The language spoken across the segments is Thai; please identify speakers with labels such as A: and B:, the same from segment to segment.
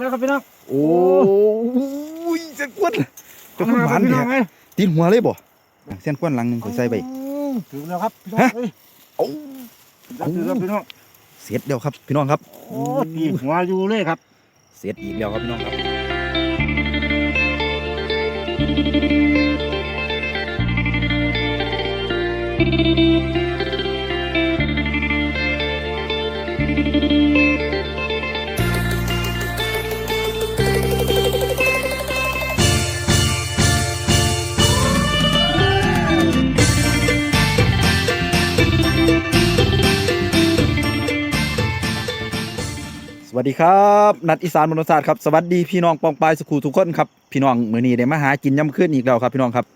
A: แล้วครับพี่น้อง
B: โอ้ยเส้นควนเจะขึ้นหวาน
A: พี่
B: แท้
A: น้องไง
B: ตีนหัวเลยบ่เส้นควนหลังหนึงข่อยใส่ไป
A: ถึงแล้วครับพี่น้อง
B: ฮะ
A: เอ้ย
B: โอ้
A: ถึงแล้วพี่น้อง
B: เสร็จแล้วครับพี่น้องครับ
A: โอ้ตีหัวอยู่เลยครับ
B: เสร็จอีกแล้วครับพี่น้องครับส วัสดีครับนัดอีสานมนุษยศาสตร์ครับสวัสดีพี่น้องปองปลายสกูทุกคนครับพี่น้องมือนี้ได้มาหากินย่ำขึ้นอีกแล้วครับ พี่น้องครับ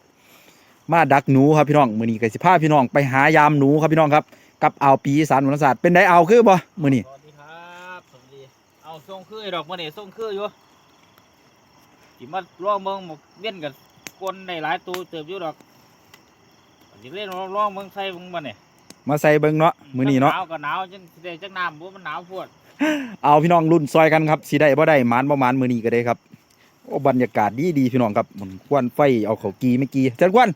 B: มาดักหนูครับพี่น้องมือนี้ก็สิพาพี่น้องไปหายามหนูครับพี่น้องครับกับเอาปีอีสานมนุษยศาสตร์เป็นไดอ่าคือบ่มือนี้
C: สวัสดีครับสวัสดีเอาส่งคือดอกมือนี่ส่งคืออยู่ที่มาล่องเมืองหมกเวียนกันกวนในหลายตัวเติบอยู่ดอกสิเล่นล่องเมืองใส่เมืองมาเนี่ย
B: มาใส่เบิ่งเนาะมื้อนี้เนาะ
C: หนาวก็หนาวจังสิได้จังน้ำบ่มันหนาวพวด
B: เอาพี่น้องรุ่นซอยกันครับสิได้บ่ได้หมานบ่หมานมื้อนี้ก็ได้ครับโอ้บรรยากาศดีดีๆพี่น้องครับมันควันไฟเอาเขากีไม่กีเส้นควัน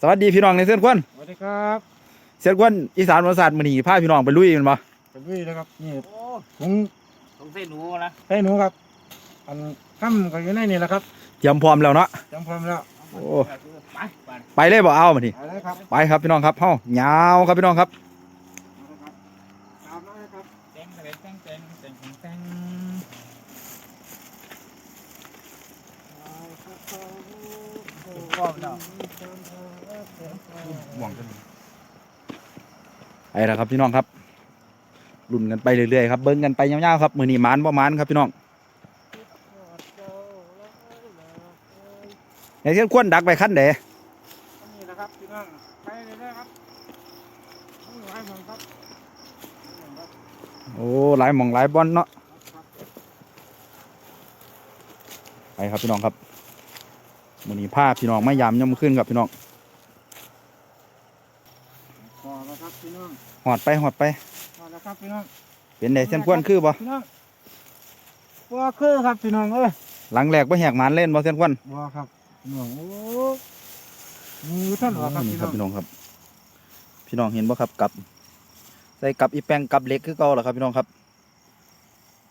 B: สวัสดีพี่น้องในเส้นควัน
A: สวัสดีครับ
B: เส้นควันอีสานมนุษยศาสตร์มื้อนี้พาพี่น้องไปลุยแมันบ่
A: เป็นวี่นะครับนี่
C: โอ้
A: ผม
C: ต้องใส่หนูนะ
A: ให้หนูครับอันค่ำก็อยู่ในนี่แหละครับ
B: เตรียมพร้อมแล้วเนาะ
A: จำพร้อมแล้ว
B: โอ้
C: ไปไป
B: ไปเลยบ่เอามาที
A: ไปเลยครับ
B: ไปครับพี่น้องครับเฮายาวครับพี่น้องครับ
A: ตามมาเลยครับ
C: แตงแตงแตงแตงแตงแตง
B: ห่วงกันไปแล้วครับพี่น้องครับรุ่นกันไปเรื่อยๆครับเบิ้งกันไปยาวๆครับมือนี้หมานบ่หมานครับพี่น้อง ในเส้นควนดักไปขั้นเด
A: นี่นะครับพี่น้องไปเลยนะครับต้องหลายหมองครับ
B: โอ้หลายหมองหลายบอลเนาะไปครับพี่น้องครับมือนี้พาพี่น้องไม่ยามย่ำขึ้นครับพี่น้อง
A: พอแล้วครับพี่น้อง
B: หอดไปหอดไป
A: พอแล้วครับพี่น้อง
B: เป็นไดเส้นควนคือบ่
A: พี่น้องบัวคือครับพี่น้องเอ้ย
B: หลังแรกบ่แหกหมานเล่นบ่เส้นควน
A: บัวครับพี่ น้องโอ้มือท่านเหรอครับ
B: นี่
A: พี่
B: ค
A: น้
B: รั
A: อบง
B: พี่น้องครับ พี่น้องเห็นบ่ครับกับ ใส่กับอีแป้งกับเหล็กคือเก่าเหรอครับพี่น้องครับ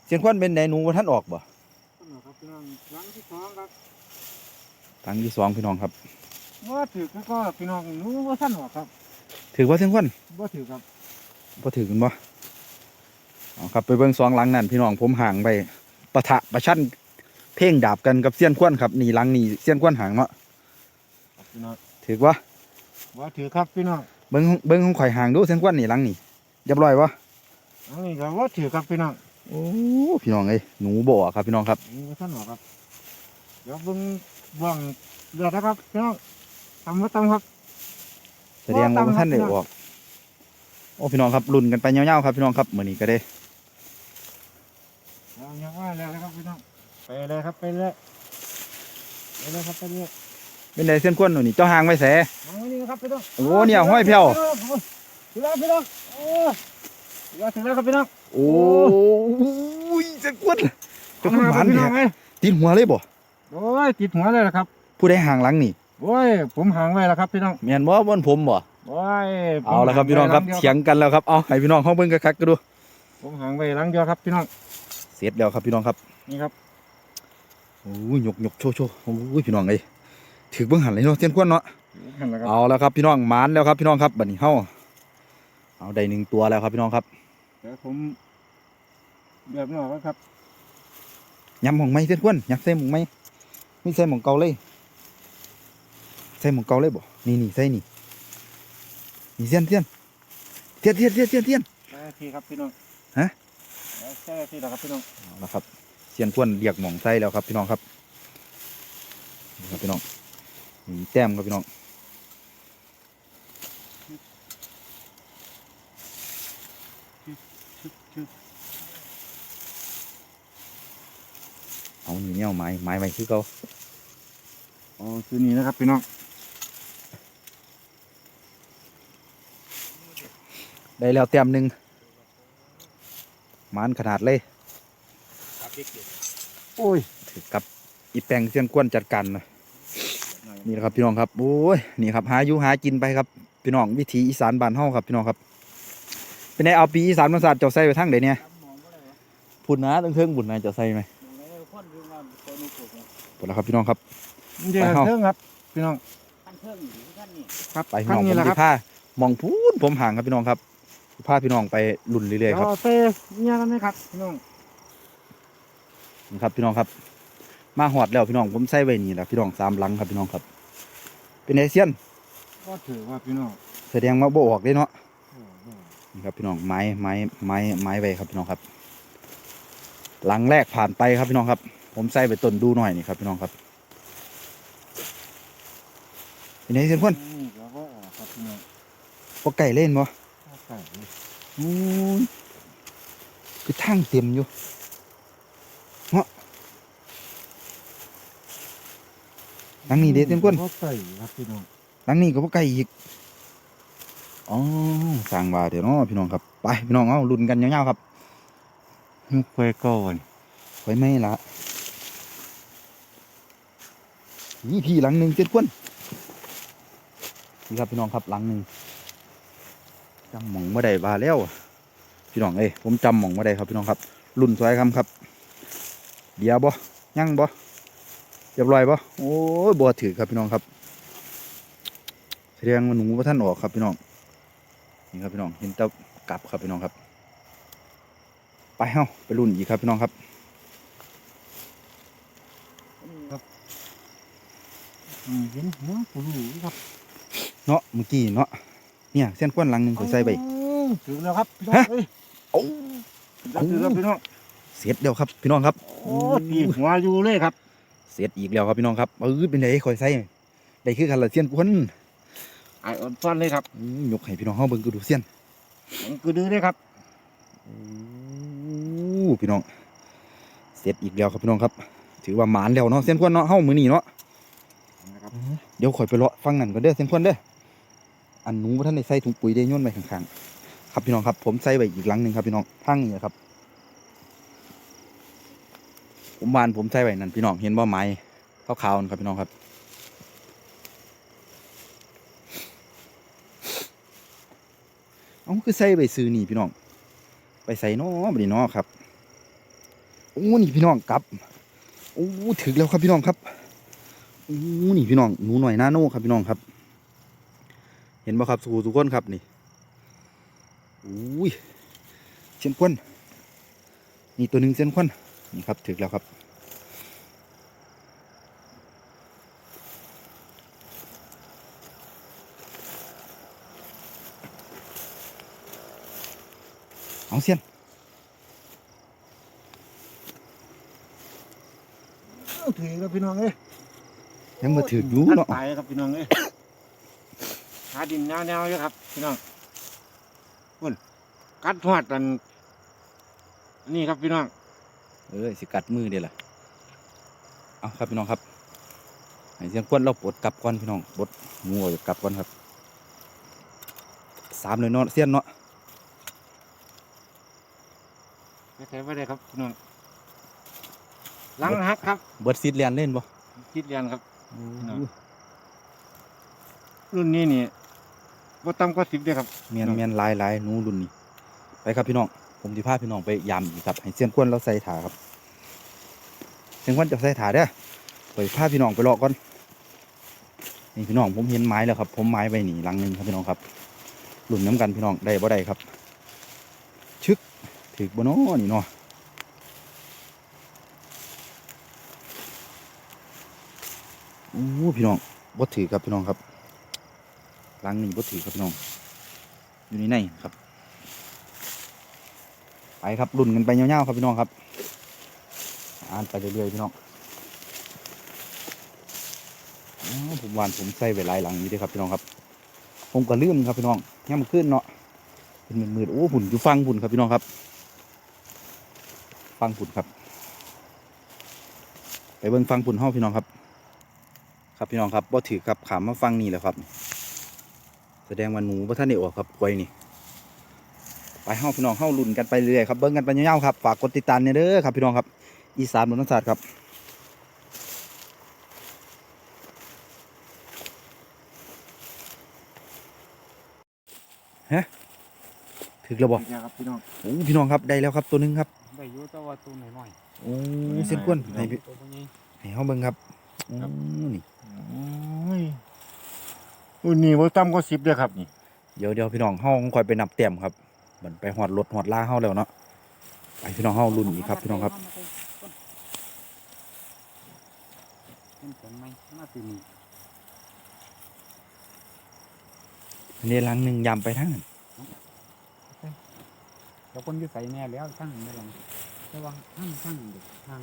B: เสียนควันเป็นไดหนูว่าท่านออกบ่
A: ท่านเหรอครับพี่น้องหลังที่สองครับ
B: ทางที่สองพี่น้องครับ
A: ว่าถือก็พี่น้องหนูว่าท่านเหรอครับ
B: ถือว่าเสียนควัน
A: ว่าถือครับ
B: บ่ถือกันบ่เอาครับ ไปเบิ่งสองหลังนั่นพี่น้องผมห่างไปปะทะประชัน เพ่งดาบกันกับเสียนควันครับนี่หลังนี่เสียนควันห่างเนาะ
A: ครับพี่น้อง
B: ถือว่า
A: ว่าถือครับพี่น้อง
B: เบิ่งเบิ่งของข่อยห่างดูเสียนควันนี่หลังนี่เรียบร้อยบ่
A: อันนี้ก็ว่าถือครับพี่น้อง
B: โอ้พี่น้องเอ้ยหนูบ่อะครับพี่น้องครับ
A: หนูว่าท่านเหรอครับเดี๋ยวเบิ่งบ้างเดือดนะครับพี่น้องทำมาตำครับ
B: แสดงว่า
A: ว่าตาม
B: บ่ท่านได้
A: ครับพี่น้อง
B: ออกโอ้พี่น้องครับลุ้นกันไปยาวๆครับพี่น้องครับมื้อนี้ก็ได้
A: เอาอย่างว่าแล้วนะครับพี่น้องไป เลยครับไปเลยไปเลยครับไปเลย
B: เป็นไดเสียนควันหนูนี่เจ้าห่างไว้แส
A: เอานี่นะครับพี่น้อง
B: โอ้เนี่ยห้อยเพียว
A: ถึงแล้วพี่น้องโอ้ถึงแล้วถึงแล้วครับพี่น้อง
B: โอ้ยเสียนควันเจ้าขึ้นหวาน
A: พี่
B: เนี่
A: น้อยงไง
B: ติดหัวเลยบ่
A: โอ้ยติดหัวเลยนะครับ
B: ผู้ใดห่างหลังนี่
A: โอ้ยผมห่างไว้แล้วครับพี่น้อง
B: แม่นบ่บนผมบ่
A: โอ้ยผม
B: เอาละครับพี่น้องครับ
A: ห่าไว้
B: เถียงกันแล้วครับเอาให้พี่น้องเขาเบิ่งคักๆกันดู
A: ผมห่างไว้หลังเดียวครับพี่น้อง
B: เสร็จแล้วครับพี่น้องครับ
A: นี่ครับ
B: โอ้ยยกยกโชว์โชว์โอ้ยพี่น้องเอ้ยถือเบิ่งหันเลยเนาะเส้นควันเนาะ
A: นั่นแหละครับ
B: เอาแล้วครับพี่น้องหมานแล้วครับพี่น้องครับบัดนี้เฮาเอาได้หนึ่งตัวแล้วครับพี่น้องครับ
A: เดี๋ยวผมแบบนอกแล้วครับ
B: ยำหมองไม้เส้นควันยำใส่หมองไม้ไม่ใส่หมองเก่าเลยใส่หมองเก่าเลยบ่นี่นี่ใส่นี่นี่เสี้ยนเสี้ยนเสี้ยนเสี้ยนเสี้ยนเสี้ยนเสี้ยน
A: ได้ทีครับพี่น้อง
B: ฮะ
A: ได้ทีแล้วครับพี่น้อง
B: เอาละครับ เสี้ยนควนเรียกหมองใส่แล้วครับพี่น้องครับนี่ครับพี่น้องนี่แต้มครับพี่น้องเอานี่เนี่ยเอาไม้ไม้ไว้คือเก่า
A: อ๋อคือนี่นะครับพี่น้อง
B: ได้แล้วแต้มหนึ่งหมานขนาดเลย
C: ครับเด็ก
A: โอ้ย
B: ถือกับอีแปงเสียนกวนจัดการนะนี่แหละครับพี่น้องครับโอ้ยนี่ครับหาอยู่หากินไปครับพี่น้องวิถีอีสานบ้านเฮาครับพี่น้องครับเป็นไงเอาปีอีสานมาศาสตร์เจ้าใส่ไปทางไหนเนี่ย
C: จำหมองบ่ได้วะ
B: พุ่นนะตั้งเทิงบุญนะเจ้าใส่ไหม
C: หมองไหนคนอยู่งานคนนี้ปลูกเนี่ย
B: พุ่นแล้วครับพี่น้องครับ
A: เดี๋ยว
B: ไปเฮา
A: เรื่องครับพี่น้อง
C: ท่านเพิ่งอยู่ที่ท่านนี่
A: ครับ
B: ไปพี่น้อง
A: ขั้
B: ผม
A: นี้แหละค
B: สิ
A: รับ
B: พามองพูนผมห่างครับพี่น้องครับสิพาพี่น้องไปลุ่นเรื่อยๆครับ
A: เราเต้เนี่ยกันไหมครับพี่น้อง
B: นี่ ครับพี่น้องครับ มาหอดแล้วพี่น้องผมใส่ไว้นี่แหละพี่น้องสามหลังครับพี่น้องครับ เป็นไอเซียน
A: ก็ถือว่าพี่น้อง
B: แสดงว่าบ่ออกเลยเนาะ
A: โอ้โห
B: นี่ครับพี่น้องไม้ไม้ไม้ไม้ไว้ครับพี่น้องครับ หลังแรกผ่านไปครับพี่น้องครับ ผมใส่ไปต้นดูหน่อยนี่ครับพี่น้องครับเป็นไงเซียนพ่น
A: นี่ก็ว่าออกครับพี่น้อง
B: พวกไก่เล่นบ่
A: เอาไก่เลย
B: อู้ยคือทั้งเต็มอยู่เนาะห ลังนี้เด็ดเซียนพ่น
A: ก็ไก่ครับพี่น้อง
B: หลังนี้ก็พวกไก่อีกอ๋อสร้างว่าเดี๋ยวเนาะพี่น้องครับไปพี่น้องเอาลุ้นกันยาวๆครับ
A: นึกไปก่อน
B: ไฟไหม้ละนี่พี่หลังหนึ่งเจ็ดควนนี่ครับพี่น้องครับหลังหนึ่งจำหม่องไม่ได้บาแล้วพี่น้องเอ้ยผมจำหม่องไม่ได้ครับพี่น้องครับรุ่นสวยคำครับ เดียวบ่ยั่งบ่ เรียบร้อยบ่โอ้ยบ่ถือครับพี่น้องครับแสดงว่าหนูว่าท่านออกครับพี่น้องนี่ครับพี่น้องเห็นแตะกลับครับพี่น้องครับ ไปเฮ้าไปรุ่นอีกครับพี่น้องครับ
A: อืมเห็นหัวกูรู้ครับ
B: เนาะเมื่อกี้เนาะเนี่ยเส้นควนหลังหนึ่งข่อยใส่ไป
A: ถึงแล้วครับพี่น้อง
B: ฮะ
A: เอ้ย
B: โอ้
A: ถึงแล้วพี่น้อง
B: เสร็จแล้วครับพี่น้องครับ
A: โอ้ตีหัวอยู่เลยครับ
B: เสร็จอีกแล้วครับพี่น้องครับเออเป็นไงข่อยใส่ได้คือกันละเส้นควน
A: ไอออนฟันเลยครับ
B: อื้อยกให้พี่น้องเฮาเบิ่งก็ดูเส้น
A: ผมคือดื้อเลยครับ
B: โอ้พี่น้อง เสร็จอีกแล้วครับพี่น้องครับ ถือว่าหมานแล้วเนาะเส้นควนเนาะเฮามื้อนี้เนาะ
A: นะครับ
B: เดี๋ยวข่อยไปเลาะฟังนั่นก่อนเด้อเส้นควนเด้ออันหนูบ่ทันได้ใส่ถุงปุ๋ยได้โย่นไว้ข้างๆครับพี่น้องครับ ผมใส่ไว้อีกหลังหนึงครับพี่น้องทางนี้นะครับ ผมวานผมใส่ไว้นั่นพี่น้องเห็นบ่ไม้ขาวๆนั่ครับพี่น้องครับเอาคือใส่ไปซื้อนี่พี่น้อง ไปใส่น้อบดีน้อครับโอ้นี่พี่น้องกลับโอ้ถึงแล้วครับพี่น้องครับโอ้นี่พี่น้องหนูหน่อยหน้าโน่ครับพี่น้องครับ เห็นบ่ครับสู่ทุกคนครับนี่โอ้ยเส้นควันนี่ตัวหนึ่งเส้นควัน นี่ครับถึงแล้วครับ เอาเสียน
A: เอาถือแล้วพี่น้องเอ้ย
B: ยังมาถืออยู่เนาะ
A: ตายครับพี่น้องเอ้ยหาดินแนวๆอยู่ครับ พี่น้องพุ่นกัดหอดกันนี่ครับพี่น้อง
B: เอ้ยสิกัดมือเดี๋ยวล่ะเอาครับพี่น้องครับให้เสียงควนเราปลดกลับก่อนพี่น้องปลดงูออกกลับก่อนครับสามเลยเนาะเสียนเนาะ
A: ไปใส่ไว้ได้ครับพี่น้องหลังหักครับ
B: เบิดซีดเลียนเล่นบ่
A: คิดเรียนครับรุ่นนี้นี่บ่ต่ำกว่าสิบเด้อครับ
B: เมียนเมียนลายลายหนูรุ่นนี้ไปครับพี่น้อง ผมสิพาพี่น้องไปยามอีกครับให้เสียนควนเราใส่ถาครับเสียนควนจะใส่ถาเด้อไปพาพี่น้องไปเลาะก่อนนี่พี่น้องผมเห็นไม้แล้วครับ ผมไม้ไว้นี่หลังหนึ่งครับพี่น้องครับรุ่นน้ำกันพี่น้องได้บ่ได้ครับ ชึกถือบ่นาะนี่เนาะโอ้พี่น้องบ่ถือครับพี่น้องครับลังหนี้บ่ถือครับพี่น้อง อยู่ในในครับ ไปครับรุ่นกันไปยาๆครับพี่น้องครับ อ่านไปเรื่อยๆพี่น้องอผมวานผมใส่ไว้หลายหลังนี้ด้วยครับพี่น้องครับ ผมก็ลืมครับพี่น้องย่ำขึ้นเนาะเป็นมืดๆโอ้หุ่นอยู่ฟังหุ่นครับพี่น้องครับ ฟังหุ่นครับ ไปเบิ่งฟังหุ่นห้องพี่น้องครับ ครับพี่น้องครับบ่าถือกับขามมาฟังนี่แหละครับ แสดงว่าหนูบ่าท่านได้ออกครับกล้วนี่ ไปเฮาพี่น้องเฮาลุ้นกันไปเรื่อยๆครับเบิ่งกันไปยาวๆครับฝากกดติดตามเนี่ยเด้อครับพี่น้องครับอีสานมนุษยศาสตร์ครับฮะถึกแล้วบ่
A: เดี๋ยวครับพี่น้อง
B: โอ้พี่น้องครับได้แล้วครับตัวหนึงครับ
D: ได้อยู่แต่ว่าตัวน้อย
B: โอ้เส้นกวนให้พี่
D: ๆตัวนี้
B: ให้เฮาเบิ่งครับโอ้นี่
A: โอ้ยอุ้ยนี่บ่ต่ำกว่าสิบเด้อครับนี่
B: เดี๋ยวเดี๋ยวพี่น้องเฮาค่อยไปนับแต้มครับ มันไปฮอดรถฮอดลาเฮาแล้วเนาะไปพี่น้องเฮารุ่นอีกครับพี่น้องครับ
D: เป็นผลไหมมาตีนี้
B: อันนี้ลังหนึ่งยำไปทางนั้น
D: เดี๋ยวคนอยู่ใส่แน่แล้วทั้งไม่ลงระวังทั้งทั้งเด็กทาง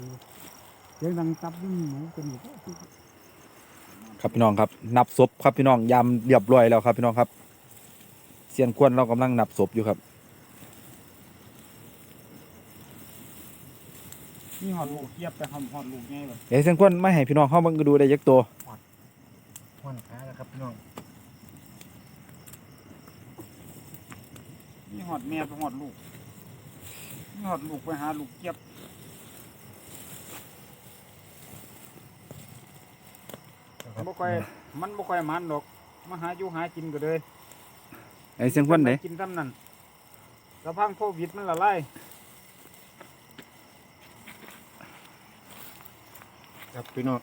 D: เดี๋ยวดังตับยิ่งหมูเป็นอยู่
B: ครับพี่น้องครับนับศพครับพี่น้องยำเรียบร้อยแล้วครับพี่น้องครับเสียนควนเรากำลังนับศพอยู่ครับ
D: นี่หอดลูกเยียบไปหอดหอดลูกไงแบบ
B: เดี๋ยวเสียนควนไม่ให้พี่น้องเฮาเบิ่งดูได้ยักตัว
A: ม่วนขาแล้วครับพี่น้อง
D: นี่หอดแม่ไปหอดลูกนี่หอดลูกไปหาลูกเยียบ
A: นะครับ
D: บ่ค่อยมันบ่ค่อยมันดอกมาหาอยู่หากินก็เลย
B: ไอ้เสียนควนไหน
D: กินซ้ำนั่นกระพังโควิดมันละลาย
A: ครับพี่น้อง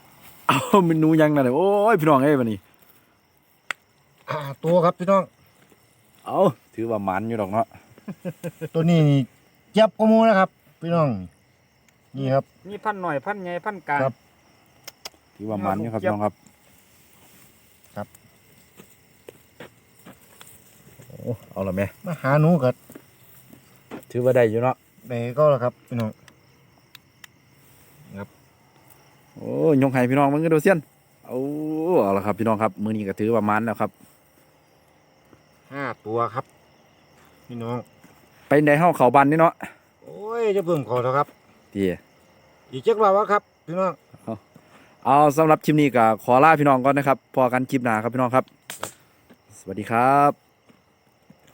B: เอาเมนูยังนั่นน่ะโอ้ยพี่น้องเอ้ยบัดนี้
A: อ่าตัวครับพี่น้อง
B: เอาถือว่ามันอยู่ดอกเนาะ
A: ตัวนี้นี่เจ็บกว่าหมูนะครับ พี่น้อง นี่ครับ
D: มีพันหน่อยพันใหญ่พันกลาง
A: ครับ
B: ถือว่ามันอยู่ครับพี่น้องครับ
A: ครับ
B: โอ้เอาละแม่
A: มาหาหนูกัด
B: ถือว่าได้อยู่เนาะ
A: ไปก็แล้วครับพี่น้อง
B: โอ้ยยกให้พี่น้องมึงก็ดูเสียนเอาเอาละครับพี่น้องครับ มื้อนี้ก็ถือว่ามันแล้วครับ
A: ห้าตัวครับ พี่น้อง
B: ไปไหนเฮาเข้าบ้านนี่เนาะ
A: โอ้ยจะเพิ่มขอเถอะครับ
B: ที่
A: อีกเจ็กว่าวะครับ พี่น้อง
B: เอาสำหรับคลิปนี้ก็ขอลาพี่น้องก่อนนะครับพอกันคลิปหน้าครับพี่น้องครับ สวัสดีครับ